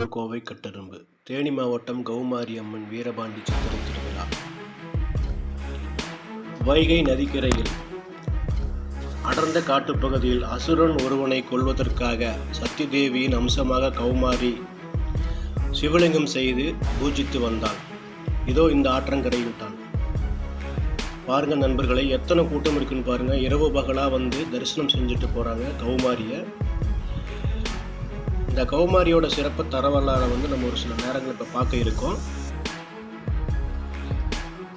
நம்ம கோவை கட்டரும்பு. தேனி மாவட்டம் கௌமாரி அம்மன் வீரபாண்டி சித்திரை திருவிழா. வைகை நதிக்கரையில் அடர்ந்த காட்டுப்பகுதியில் அசுரன் ஒருவனை கொல்வதற்காக சத்திதேவியின் அம்சமாக கௌமாரி சிவலிங்கம் செய்து பூஜித்து வந்தான். இதோ இந்த ஆற்றங்கரையில் தான் பாருங்க நண்பர்களை எத்தனை கூட்டம் இருக்குன்னு பாருங்க. இரவு பகலா வந்து தரிசனம் செஞ்சுட்டு போறாங்க கௌமாரியை இந்த கௌமாரியோட சிறப்பு தரவல்லாத வந்து நம்ம ஒரு சில நேரங்கள் இப்போ பார்க்க இருக்கோம்.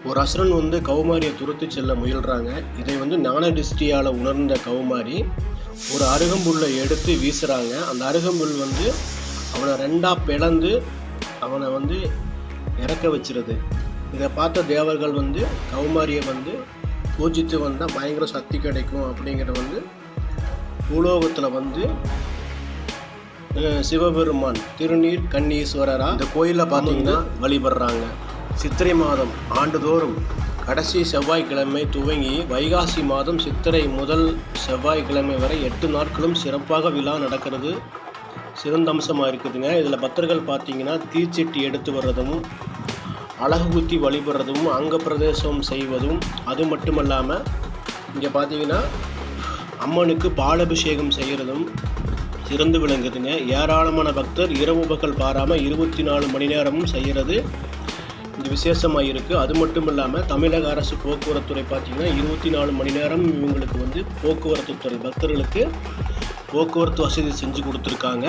ஒரு அசுரன் வந்து கௌமாரியை துரத்தி செல்ல முயல்கிறாங்க இதை வந்து ஞான திருஷ்டியால் உணர்ந்த கௌமாரி ஒரு அருகம்புல்லை எடுத்து வீசுகிறாங்க அந்த அருகம்புல் வந்து அவனை ரெண்டாக பிளந்து அவனை வந்து இறக்க வச்சிருது. இதை பார்த்த தேவர்கள் வந்து கௌமாரியை வந்து பூஜித்து வந்தால் பயங்கர சக்தி கிடைக்கும் அப்படிங்கிறத வந்து பூலோகத்தில் வந்து சிவபெருமான் திருநீர் கண்ணீஸ்வரரா இந்த கோயிலில் பார்த்தீங்கன்னா வழிபடுறாங்க. சித்திரை மாதம் ஆண்டுதோறும் கடைசி செவ்வாய்க்கிழமை துவங்கி வைகாசி மாதம் சித்திரை முதல் செவ்வாய்க்கிழமை வரை எட்டு நாட்களும் சிறப்பாக விழா நடக்கிறது. சிறந்தம்சமாக இருக்குதுங்க. இதில் பக்தர்கள் பார்த்தீங்கன்னா தீச்சட்டி எடுத்து வர்றதும் அழகு குத்தி வழிபடுறதும் அங்க பிரதேசம் செய்வதும் அது மட்டுமல்லாமல் இங்கே பார்த்தீங்கன்னா அம்மனுக்கு பாலபிஷேகம் செய்கிறதும் சிறந்து விளங்குதுங்க. ஏராளமான பக்தர் இரவு பகல் பாராமல் இருபத்தி நாலு மணி நேரமும் செய்கிறது இது விசேஷமாக இருக்குது அது மட்டும் இல்லாமல் தமிழக அரசு போக்குவரத்துறை பார்த்திங்கன்னா இருபத்தி நாலு மணி நேரம் இவங்களுக்கு வந்து போக்குவரத்து துறை பக்தர்களுக்கு போக்குவரத்து வசதி செஞ்சு கொடுத்துருக்காங்க.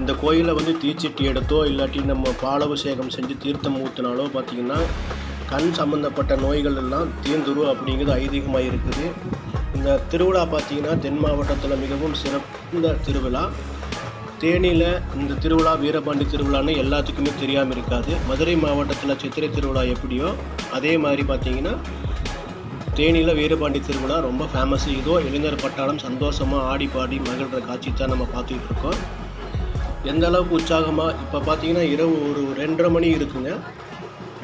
இந்த கோயிலில் வந்து தீச்சட்டி எடுத்தோ இல்லாட்டி நம்ம பாலபிஷேகம் செஞ்சு தீர்த்தம் ஊற்றினாலோ பார்த்திங்கன்னா கண் சம்மந்தப்பட்ட நோய்கள் எல்லாம் தீர்ந்துரும் அப்படிங்கிறது ஐதீகமாக இருக்குது இந்த திருவிழா பார்த்தீங்கன்னா தென் மாவட்டத்தில் மிகவும் சிறந்த திருவிழா. தேனியில் இந்த திருவிழா வீரபாண்டி திருவிழான்னு எல்லாத்துக்குமே தெரியாமல் இருக்காது. மதுரை மாவட்டத்தில் சித்திரை திருவிழா எப்படியோ அதே மாதிரி பார்த்தீங்கன்னா தேனியில் வீரபாண்டி திருவிழா ரொம்ப ஃபேமஸ் இதோ இளைஞர் பட்டாளம் சந்தோஷமாக ஆடி பாடி மகிழ்கிற காட்சி தான் நம்ம பார்த்துக்கிட்டு இருக்கோம். எந்த அளவுக்கு உற்சாகமாக இப்போ பார்த்தீங்கன்னா இரவு ஒரு ரெண்டரை மணி இருக்குங்க.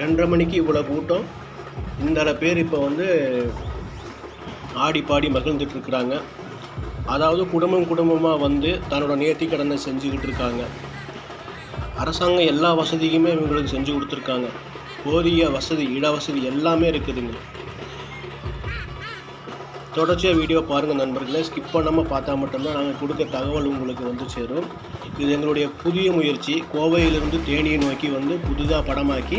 ரெண்டரை மணிக்கு இவ்வளோ கூட்டம். இந்த பேர் இப்போ வந்து ஆடி பாடி மகிழ்ந்துட்டு இருக்கிறாங்க அதாவது குடும்பம் குடும்பமாக வந்து தன்னோட நேர்த்தி கடனை செஞ்சுக்கிட்டு இருக்காங்க அரசாங்கம் எல்லா வசதியுமே இவங்களுக்கு செஞ்சு கொடுத்துருக்காங்க. போதிய வசதி இடவசதி எல்லாமே இருக்குதுங்க. தொடர்ச்சியாக வீடியோ பாருங்கள் நண்பர்களே. ஸ்கிப் பண்ணாமல் பார்த்தா மட்டும்தான் நாங்கள் கொடுக்க தகவல் உங்களுக்கு வந்து சேரும். இது எங்களுடைய புதிய முயற்சி. கோவையிலிருந்து தேனியை நோக்கி வந்து புதுதாக படமாக்கி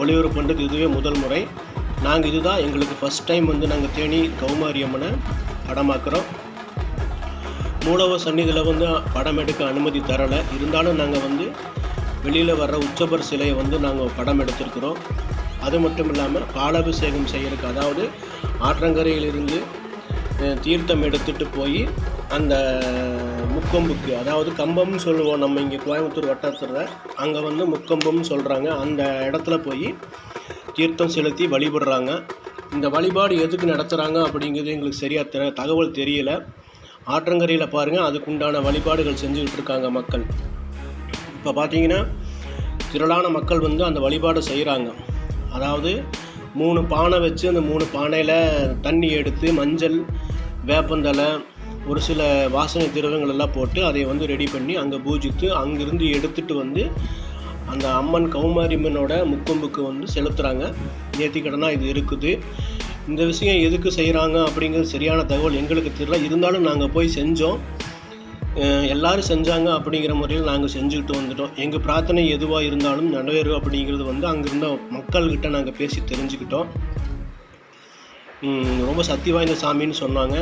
ஒளிபரப்பு பண்ணுறது இதுவே முதல் முறை. நாங்கள் இதுதான் எங்களுக்கு ஃபஸ்ட் டைம் வந்து நாங்கள் தேனி கௌமாரி அம்மனை படமாக்குறோம். மூலவர் சந்நிதியில் வந்து படம் எடுக்க அனுமதி தரலை. இருந்தாலும் நாங்கள் வந்து வெளியில் வர்ற உச்சபர் சிலையை வந்து நாங்கள் படம் எடுத்திருக்கிறோம். அது மட்டும் இல்லாமல் பாலாபிஷேகம் செய்கிறதுக்கு அதாவது ஆற்றங்கரையிலிருந்து தீர்த்தம் எடுத்துட்டு போய் அந்த முக்கொம்புக்கு அதாவது கம்பம்னு சொல்லுவோம் நம்ம இங்கே கோயம்புத்தூர் வட்டாரத்தில் அங்கே வந்து முக்கொம்புன்னு சொல்கிறாங்க அந்த இடத்துல போய் தீர்த்தம் செலுத்தி வழிபடுறாங்க. இந்த வழிபாடு எதுக்கு நடத்துகிறாங்க அப்படிங்கிறது எங்களுக்கு சரியாக தெ தகவல் தெரியல. ஆற்றங்கரையில் பாருங்கள் அதுக்குண்டான வழிபாடுகள் செஞ்சுக்கிட்டு இருக்காங்க மக்கள். இப்போ பார்த்தீங்கன்னா திரளான மக்கள் வந்து அந்த வழிபாடு செய்கிறாங்க அதாவது மூணு பானை வச்சு அந்த மூணு பானையில் தண்ணி எடுத்து மஞ்சள் வேப்பந்தலை ஒரு சில வாசனை திரவங்கள் எல்லாம் போட்டு அதை வந்து ரெடி பண்ணி அங்கே பூஜித்து அங்கேருந்து எடுத்துகிட்டு வந்து அந்த அம்மன் கௌமாரியம்மனோட முக்கொம்புக்கு வந்து செலுத்துகிறாங்க நேர்த்திக்கடனாக இது இருக்குது. இந்த விஷயம் எதுக்கு செய்கிறாங்க அப்படிங்கிறது சரியான தகவல் எங்களுக்கு தெரியல. இருந்தாலும் நாங்கள் போய் செஞ்சோம். எல்லாரும் செஞ்சாங்க அப்படிங்கிற முறையில் நாங்கள் செஞ்சுக்கிட்டு வந்துட்டோம். எங்கள் பிரார்த்தனை எதுவாக இருந்தாலும் நிறைவேறும் அப்படிங்கிறது வந்து அங்கிருந்த மக்கள்கிட்ட நாங்கள் பேசி தெரிஞ்சுக்கிட்டோம். ரொம்ப சக்தி வாய்ந்த சாமின்னு சொன்னாங்க.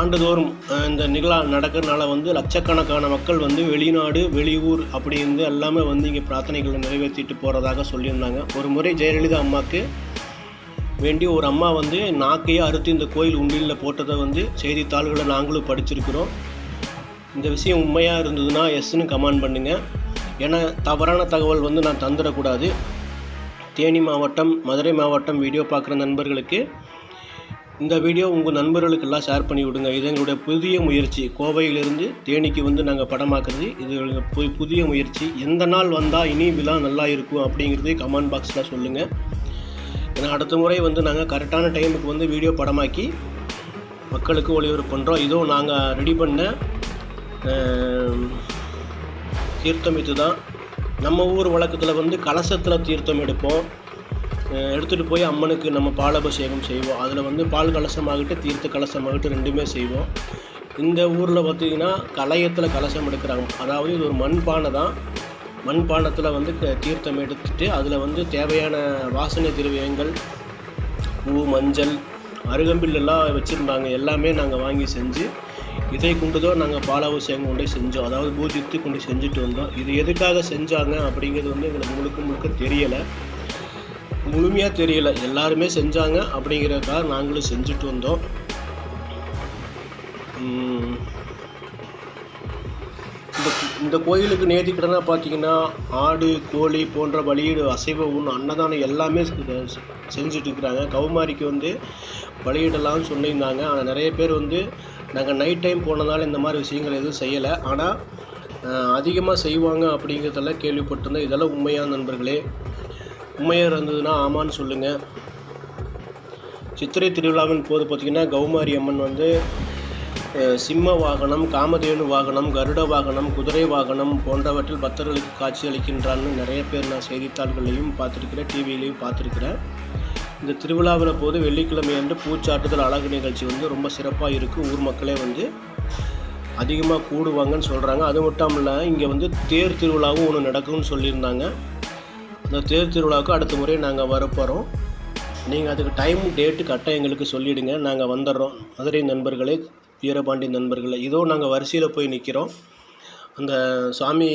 ஆண்டுதோறும் இந்த நிகழா நடக்கிறதுனால வந்து லட்சக்கணக்கான மக்கள் வந்து வெளிநாடு வெளியூர் அப்படி இருந்து எல்லாமே வந்து இங்கே பிரார்த்தனைகளை நிறைவேற்றிட்டு போகிறதாக சொல்லியிருந்தாங்க. ஒரு முறை ஜெயலலிதா அம்மாவுக்கு வேண்டி ஒரு அம்மா வந்து நாக்கையே அறுத்து இந்த கோயில் உண்டியலில் போட்டதை வந்து செய்தித்தாள்களை நாங்களும் படிச்சிருக்கிறோம். இந்த விஷயம் உண்மையாக இருந்ததுன்னா எஸ்ன்னு கமெண்ட் பண்ணுங்கள் ஏன்னா தவறான தகவல் வந்து நான் தந்துடக்கூடாது. தேனி மாவட்டம் மதுரை மாவட்டம் வீடியோ பார்க்குற நண்பர்களுக்கு இந்த வீடியோ உங்கள் நண்பர்களுக்கெல்லாம் ஷேர் பண்ணி விடுங்க. இது எங்களுடைய புதிய முயற்சி. கோவையிலிருந்து தேனிக்கு வந்து நாங்கள் படமாக்குறது. இது எங்களுக்கு பு- புதிய முயற்சி. எந்த நாள் வந்தால் இனி விழா நல்லா இருக்கும் அப்படிங்கிறது கமெண்ட் பாக்ஸில் சொல்லுங்கள் ஏன்னா அடுத்த முறை வந்து நாங்கள் கரெக்டான டைமுக்கு வந்து வீடியோ படமாக்கி மக்களுக்கு ஒளிபரப்பு பண்ணுறோம் இதோ நாங்கள் ரெடி பண்ண அஹ், தீர்த்தம் இதுதான். நம்ம ஊர் வழக்கத்தில் வந்து கலசத்தில் தீர்த்தம் எடுப்போம். எடுத்துகிட்டு போய் அம்மனுக்கு நம்ம பாலாபிஷேகம் செய்வோம். அதில் வந்து பால் கலசமாகிட்டு தீர்த்த கலசமாகிட்டு ரெண்டுமே செய்வோம். இந்த ஊரில் பார்த்தீங்கன்னா கலையத்தில் கலசம் எடுக்கிறாங்க. அதாவது இது ஒரு மண்பானை தான். மண்பானத்தில் வந்து க- தீர்த்தம் எடுத்துட்டு அதில் வந்து தேவையான வாசனை திரவியங்கள் பூ மஞ்சள் அருகம்பில்லாம் வச்சுருந்தாங்க. எல்லாமே நாங்கள் வாங்கி செஞ்சு இதை கொண்டு தான் நாங்கள் பாலாபிஷேகம் கொண்டு செஞ்சோம். அதாவது பூஜித்து கொண்டு செஞ்சுட்டு வந்தோம். இது எதுக்காக செஞ்சாங்க அப்படிங்கிறது வந்து எங்களுக்கு முழுக்க முழுக்க தெரியலை. முழுமையாக தெரியல. எல்லாருமே செஞ்சாங்க அப்படிங்கிறதுக்காக நாங்களும் செஞ்சுட்டு வந்தோம். இந்த இந்த கோயிலுக்கு நேர்த்திக்கடனாக பார்த்தீங்கன்னா ஆடு கோழி போன்ற பலியீடு அசைவ உண் அன்னதானம் எல்லாமே செஞ்சுட்டு இருக்கிறாங்க. கௌமாரிக்கு வந்து பலியிடலாம்னு சொல்லியிருந்தாங்க. ஆனால் நிறைய பேர் வந்து நாங்கள் நைட் டைம் போனதால இந்த மாதிரி விஷயங்கள் எதுவும் செய்யலை. ஆனால் அதிகமாக செய்வாங்க அப்படிங்கிறதெல்லாம் கேள்விப்பட்டிருந்தேன். இதெல்லாம் உண்மையான நண்பர்களே? உண்மையாக இருந்ததுன்னா ஆமான்னு சொல்லுங்கள் சித்திரை திருவிழாவின் போது பார்த்திங்கன்னா கௌமாரி அம்மன் வந்து சிம்ம வாகனம் காமதேனு வாகனம் கருட வாகனம் குதிரை வாகனம் போன்றவற்றில் பக்தர்களுக்கு காட்சி அளிக்கின்றான்னு நிறைய பேர் நான் செய்தித்தாள்களையும் பார்த்துருக்கிறேன் டிவியிலையும் பார்த்துருக்கிறேன். இந்த திருவிழாவில் போது வெள்ளிக்கிழமை அன்று பூச்சாட்டுதல் அழகு நிகழ்ச்சி வந்து ரொம்ப சிறப்பாக இருக்குது ஊர் மக்களே வந்து அதிகமாக கூடுவாங்கன்னு சொல்கிறாங்க அது மட்டும் இல்லை இங்கே வந்து தேர் திருவிழாவும் ஒன்று நடக்கும்னு சொல்லியிருந்தாங்க. அந்த தேர் திருவிழாவுக்கு அடுத்த முறை நாங்கள் வரப்போகிறோம் நீங்கள் அதுக்கு டைம் டேட்டு கரெக்டாக எங்களுக்கு சொல்லிவிடுங்க நாங்கள் வந்துடுறோம். மதுரை நண்பர்களே வீரபாண்டி நண்பர்களே இதோ நாங்கள் வரிசையில் போய் நிற்கிறோம் அந்த சாமி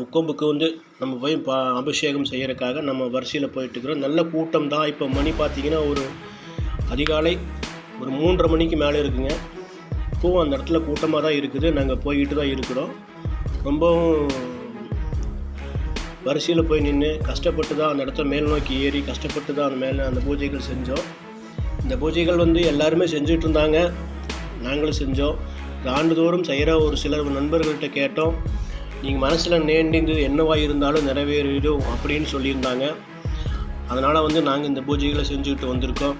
முக்கொம்புக்கு வந்து நம்ம போய் பா அபிஷேகம் செய்கிறக்காக நம்ம வரிசையில் போயிட்டுருக்குறோம் நல்ல கூட்டம் தான். இப்போ மணி பார்த்திங்கன்னா ஒரு அதிகாலை ஒரு மூன்றரை மணிக்கு மேலே இருக்குங்க. இப்போவும் அந்த இடத்துல கூட்டமாக தான் இருக்குது. நாங்கள் போய்கிட்டு தான் இருக்கிறோம். ரொம்பவும் வரிசையில் போய் நின்று கஷ்டப்பட்டு தான் அந்த இடத்த மேல் நோக்கி ஏறி கஷ்டப்பட்டு தான் அந்த மேலே அந்த பூஜைகள் செஞ்சோம். இந்த பூஜைகள் வந்து எல்லாருமே செஞ்சுட்டு இருந்தாங்க. நாங்களும் செஞ்சோம். ஆண்டுதோறும் செய்கிற ஒரு சிலர் நண்பர்கள்ட்ட கேட்டோம். நீங்கள் மனசில் நேண்டிந்து என்னவா இருந்தாலும் நிறைவேறிடும் அப்படின்னு சொல்லியிருந்தாங்க. அதனால் வந்து நாங்கள் இந்த பூஜைகளை செஞ்சுக்கிட்டு வந்திருக்கோம்.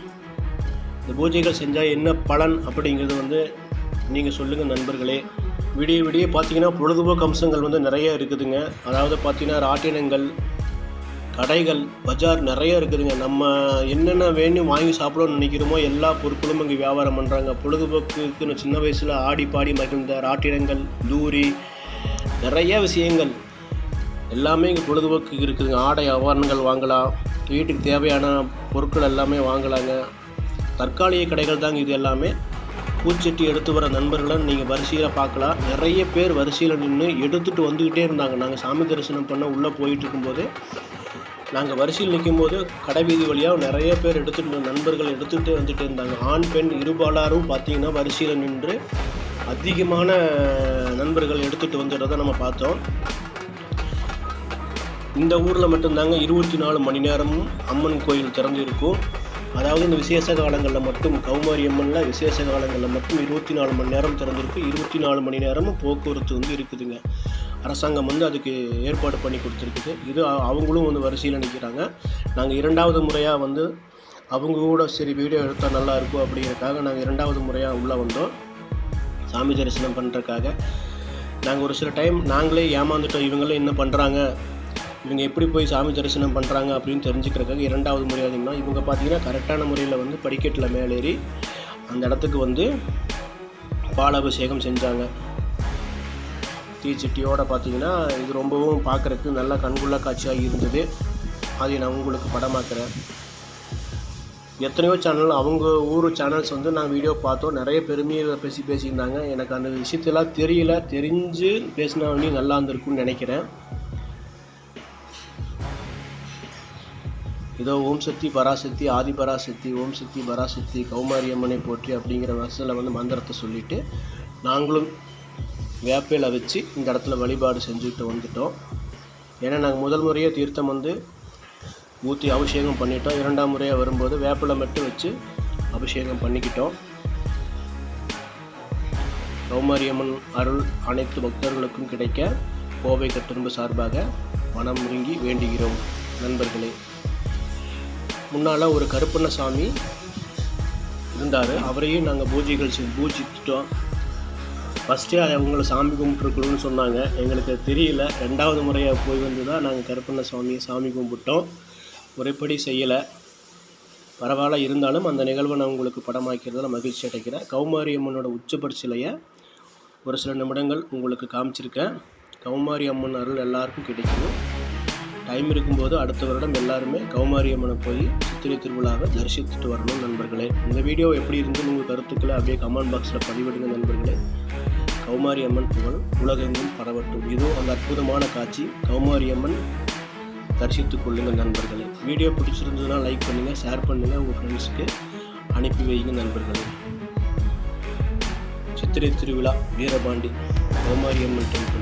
இந்த பூஜைகள் செஞ்சால் என்ன பலன் அப்படிங்கிறது வந்து நீங்கள் சொல்லுங்கள் நண்பர்களே. விடிய விடிய பார்த்தீங்கன்னா பொழுதுபோக்கு அம்சங்கள் வந்து நிறைய இருக்குதுங்க. அதாவது பார்த்தீங்கன்னா ராட்டினங்கள் கடைகள் பஜார் நிறைய இருக்குதுங்க. நம்ம என்னென்ன வேணும் வாங்கி சாப்பிடணும்னு நினைக்கிறோமோ எல்லா பொருட்களும் இங்கே வியாபாரம் பண்ணுறாங்க பொழுதுபோக்குன்னு சின்ன வயசில் ஆடி பாடி மகிழ்ந்த ராட்டினங்கள் தூரி நிறைய விஷயங்கள் எல்லாமே இங்கே பொழுதுபோக்கு இருக்குதுங்க. ஆடை ஆபரணங்கள் வாங்கலாம். வீட்டுக்கு தேவையான பொருட்கள் எல்லாமே வாங்கலாங்க. தற்காலிக கடைகள் தாங்க இது எல்லாமே. பூச்சட்டி எடுத்து வர நண்பர்களை நீங்கள் வரிசையில் பார்க்கலாம். நிறைய பேர் வரிசையில் நின்று எடுத்துகிட்டு வந்துக்கிட்டே இருந்தாங்க. நாங்கள் சாமி தரிசனம் பண்ண உள்ளே போயிட்டு இருக்கும்போது நாங்கள் வரிசையில் நிற்கும் போது கடைவீதி வழியாக நிறைய பேர் எடுத்துகிட்டு நண்பர்கள் எடுத்துகிட்டே வந்துட்டு இருந்தாங்க. ஆண் பெண் இருபாலாரும் பார்த்தீங்கன்னா வரிசையில் நின்று அதிகமான நண்பர்கள் எடுத்துகிட்டு வந்துடுறத நம்ம பார்த்தோம். இந்த ஊரில் மட்டும்தாங்க இருபத்தி நாலு மணி நேரமும் அம்மன் கோயில் திறந்து இருக்கும் அதாவது இந்த விசேஷ காலங்களில் மட்டும் கௌமாரி அம்மனில் விசேஷ காலங்களில் மட்டும் இருபத்தி நாலு மணி நேரம் திறந்திருக்கு. இருபத்தி நாலு மணி நேரமும் போக்குவரத்து வந்து இருக்குதுங்க. அரசாங்கம் வந்து அதுக்கு ஏற்பாடு பண்ணி கொடுத்துருக்குது. இது அவங்களும் வந்து வரிசையில் நிற்கிறாங்க நாங்கள் இரண்டாவது முறையாக வந்து அவங்க கூட சரி வீடியோ எடுத்தால் நல்லா இருக்கும் அப்படிங்கிறதுக்காக நாங்கள் இரண்டாவது முறையாக உள்ளே வந்தோம். சாமி தரிசனம் பண்ணுறதுக்காக நாங்கள் ஒரு சில டைம் நாங்களே ஏமாந்துட்டோம். இவங்களும் என்ன பண்ணுறாங்க இவங்க எப்படி போய் சாமி தரிசனம் பண்ணுறாங்க அப்படின்னு தெரிஞ்சுக்கிறதுக்காக இரண்டாவது முறை இவங்க பார்த்தீங்கன்னா கரெக்டான முறையில் வந்து படிக்கட்டில் மேலேறி அந்த இடத்துக்கு வந்து பாலாபிஷேகம் செஞ்சாங்க. தீச்சட்டியோடு பார்த்தீங்கன்னா இது ரொம்பவும் பார்க்குறதுக்கு நல்ல கண்குள்ள காட்சியாக இருந்தது. அதை நான் உங்களுக்கு படமாக்குறேன். எத்தனையோ சேனல் அவங்க ஊர் சேனல்ஸ் வந்து நான் வீடியோ பார்த்தோம். நிறைய பெருமையை பேசி பேசியிருந்தாங்க. எனக்கு அந்த விஷயத்தெல்லாம் தெரியல. தெரிஞ்சு பேசினா நல்லா இருந்திருக்கும்னு நினைக்கிறேன். இதோ ஓம் சக்தி பராசக்தி ஆதி பராசக்தி ஓம் சக்தி பராசக்தி கௌமாரி அம்மனை போற்றி அப்படிங்கிற வருஷத்தில் வந்து மந்திரத்தை சொல்லிட்டு நாங்களும் வேப்பையில் வச்சு இந்த இடத்துல வழிபாடு செஞ்சுக்கிட்டு வந்துட்டோம். ஏன்னா நாங்கள் முதல் முறையே தீர்த்தம் வந்து ஊற்றி அபிஷேகம் பண்ணிட்டோம். இரண்டாம் முறையாக வரும்போது வேப்பிலை மட்டும் வச்சு அபிஷேகம் பண்ணிக்கிட்டோம். கௌமாரியம்மன் அருள் அனைத்து பக்தர்களுக்கும் கிடைக்க கோவை கட்டுரும்பு சார்பாக மனம் முருங்கி வேண்டுகிறோம். நண்பர்களே முன்னால் ஒரு கருப்பண்ண சாமி இருந்தார். அவரையும் நாங்கள் பூஜைகள் செஞ்சு பூஜித்துட்டோம் ஃபஸ்ட்டே அவங்கள சாமி கும்பிட்ருக்கணும்னு சொன்னாங்க. எங்களுக்கு தெரியல. ரெண்டாவது முறையாக போய் வந்து தான் நாங்கள் கருப்பண்ண சுவாமியை சாமி கும்பிட்டோம். முறைப்படி செய்யலை. பரவாயில்ல இருந்தாலும் அந்த நிகழ்வை நான் உங்களுக்கு படமாக்கிறதுல மகிழ்ச்சி அடைக்கிறேன் கௌமாரி அம்மனோட உச்சபட்ச சிலையை ஒரு சில நிமிடங்கள் உங்களுக்கு காமிச்சிருக்கேன். கௌமாரி அம்மன் அருள் எல்லாருக்கும் கிடைக்கணும் டைம் இருக்கும்போது அடுத்த வருடம் எல்லாருமே கௌமாரி அம்மனை போய் சித்திரை திருவிழாவை தரிசித்துட்டு வரணும் நண்பர்களே. இந்த வீடியோ எப்படி இருந்து உங்கள் கருத்துக்களை அப்படியே கமெண்ட் பாக்ஸில் பதிவிடுங்க நண்பர்களே. கௌமாரி அம்மன் புகழ் உலகெங்கும் பரவட்டும். இதோ அந்த அற்புதமான காட்சி கௌமாரி அம்மன் தரிசித்துக் கொள்ளுங்கள் நண்பர்களே. வீடியோ பிடிச்சிருந்ததுன்னா லைக் பண்ணுங்கள் ஷேர் பண்ணுங்கள் உங்கள் ஃப்ரெண்ட்ஸுக்கு அனுப்பி வைங்க நண்பர்களே. Chithirai Thiruvizha Veerapandi Kaumari Amman temple